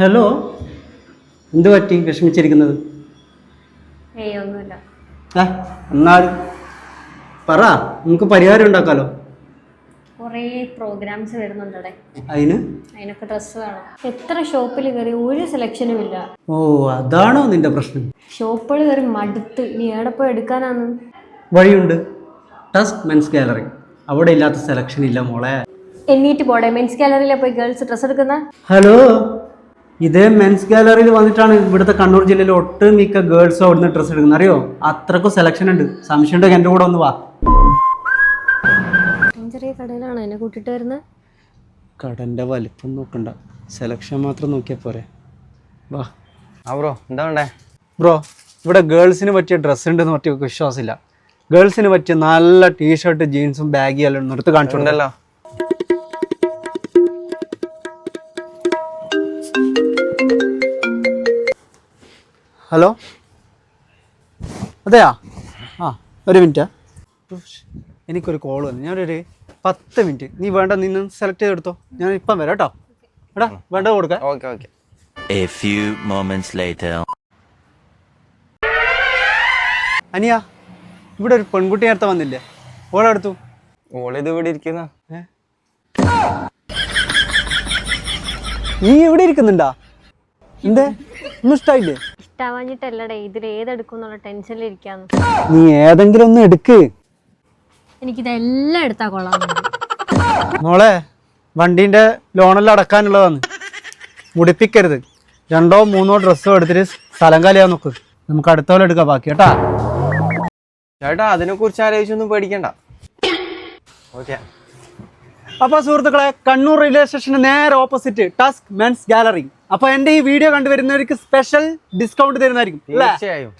Hello എന്ത് പറ്റി? വിഷമിച്ചിരിക്കുന്നത്? ഏയ് ഒന്നുമില്ല. ഏ എന്നാലും പറ നമുക്ക് പരിഹാരം ഉണ്ടാക്കാലോ. കുറേ പ്രോഗ്രാംസ് വരുന്നുണ്ടടെ അതിന്? അതിനൊക്കെ ഡ്രസ്സ് വേണം. എത്ര ഷോപ്പിൽ കയറി ഒരു സെലക്ഷനും ഇല്ല. ഓ അതാണോ നിന്റെ പ്രശ്നം? ഷോപ്പുകൾ കയറി മടുത്ത് നീ എവിടെ പോയി എടുക്കാനാന്ന്? വഴിയുണ്ട്. ടസ്റ്റ് മെൻസ് ഗാലറി അവിടെ ഇല്ലാത്ത സെലക്ഷൻ ഇല്ല മോളെ. എന്നിട്ട് പോടെ. മെൻസ് ഗാലറിയിലെ പോയി ഗേൾസ് ഡ്രസ്സ് എടുക്കുന്ന? ഹലോ? ഇതേ മെൻസ് ഗാലറിയിൽ വന്നിട്ടാണ് ഇവിടുത്തെ കണ്ണൂർ ജില്ലയിലെ ഒട്ടുമിക്ക ഗേൾസ് അവിടുന്ന് ഡ്രസ്സ് എടുക്കുന്നത്. അറിയോ? അത്രക്കും സെലക്ഷൻ ഉണ്ട്. സംശയം ഉണ്ടെങ്കിൽ എന്റെ കൂടെ ഒന്ന് വാ. ചെറിയ കടയിലാണ് എന്നെ കൂട്ടിയിട്ട് വരുന്നത് കടന്റെ വലിപ്പം നോക്കണ്ട. സെലക്ഷൻ മാത്രം നോക്കിയാൽ പോരെ. വാ. ആ ബ്രോ എന്താ വേണ്ടേ? ബ്രോ ഇവിടെ ഗേൾസിന് പറ്റിയ ഡ്രസ്സ് ഉണ്ടെന്ന് പറ്റിയ വിശ്വാസമില്ല. ഗേൾസിന് പറ്റിയ നല്ല ടീഷർട്ട് ജീൻസും ബാഗി എല്ലാം. എടുത്ത് കാണിച്ചുണ്ടല്ലോ ഹലോ? അതെയാ? ആ ഒരു മിനിറ്റ്. എനിക്കൊരു കോൾ വന്നു. ഞാനൊരു പത്ത് മിനിറ്റ്. നീ വേണ്ട നിന്ന് സെലക്ട് ചെയ്തെടുത്തോ ഞാൻ ഇപ്പം വരാം കേട്ടോ. എടാ വേണ്ട കൊടുക്കാം. Okay okay. A few moments later. അനിയ ഇവിടെ ഒരു പെൺകുട്ടി നേരത്തെ വന്നില്ലേ? ഓളെടുത്തു ഓളിത് ഇവിടെ ഇരിക്കുന്ന. നീ എവിടെ ഇരിക്കുന്നുണ്ടാ? എന്തേ? ഒന്നും ഇഷ്ടായില്ലേ? ഇഷ്ടാവാഞ്ഞിട്ടല്ലടേ ഇതിൽ ഏതെടുക്കും എന്നുള്ള ടെൻഷനിലിരിക്കാന്ന് നീ ഏതെങ്കിലും ഒന്ന് എടുക്ക്. എനിക്കിതെല്ലാം എടുത്താ കൊള്ളാം. മോളെ വണ്ടീന്റെ ലോണെല്ലാം അടക്കാനുള്ളതാണ്. മുടിപ്പിക്കരുത്. രണ്ടോ മൂന്നോ ഡ്രസ്സോ എടുത്തിട്ട് സ്ഥലം കാലിയാൻ നോക്ക്. നമുക്ക് അടുത്ത പോലെ എടുക്കാം ബാക്കി കേട്ടാ? ചേട്ടാ അതിനെ കുറിച്ച് ആലോചിച്ചൊന്നും പേടിക്കണ്ട. ഓക്കെ. അപ്പൊ സുഹൃത്തുക്കളെ കണ്ണൂർ റെയിൽവേ സ്റ്റേഷന്റെ നേരെ ഓപ്പോസിറ്റ് ടസ്ക് മെൻസ് ഗാലറി. അപ്പൊ എന്റെ ഈ വീഡിയോ കണ്ടുവരുന്നവർക്ക് സ്പെഷ്യൽ ഡിസ്കൗണ്ട് തരുന്നതായിരിക്കും തീർച്ചയായും.